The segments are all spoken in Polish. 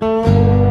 Música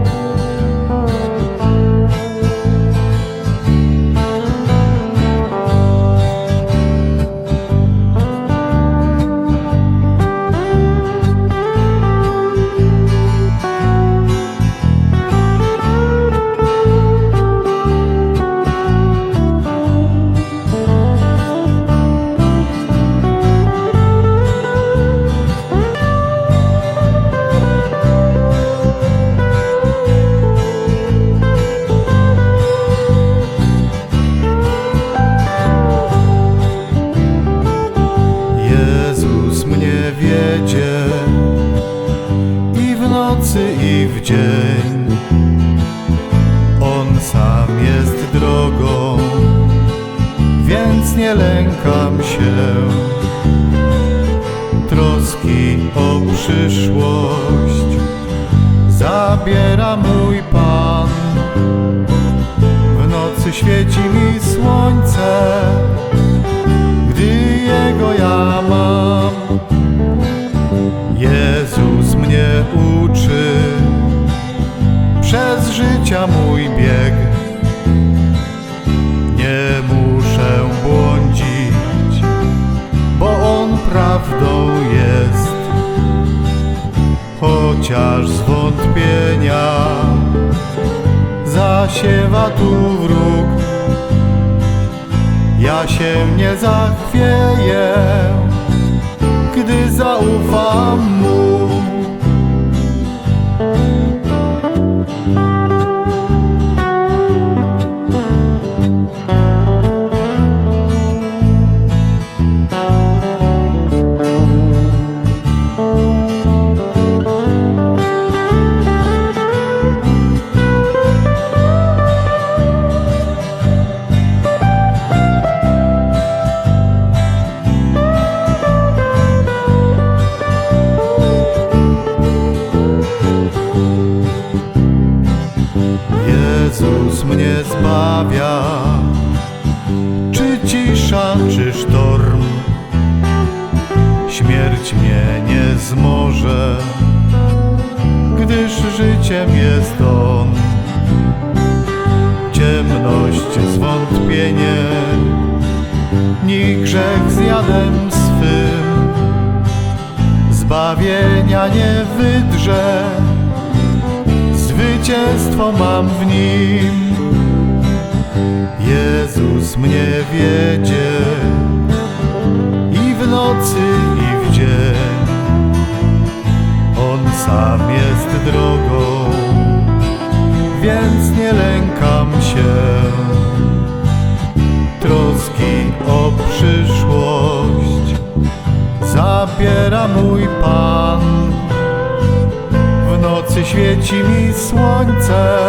Jezus mnie wiedzie i w nocy, i w dzień. On sam jest drogą, więc nie lękam się. Troski o przyszłość zabiera mój Pan. W nocy świeci mi uczy przez życia mój bieg. Nie muszę błądzić, bo On prawdą jest. Chociaż zwątpienia zasiewa tu wróg, ja się nie zachwieję, Jezus mnie zbawia, czy cisza, czy sztorm, śmierć mnie nie zmoże, gdyż życiem jest On. Ciemność, zwątpienie, ni grzech z jadem swym, zbawienia nie wydrze zwycięstwo mam w nim. Jezus mnie wiedzie i w nocy, i w dzień. On sam jest drogą, więc nie lękam się. Troski o przyszłość zabiera mój Pan. Nocy świeci mi słońce,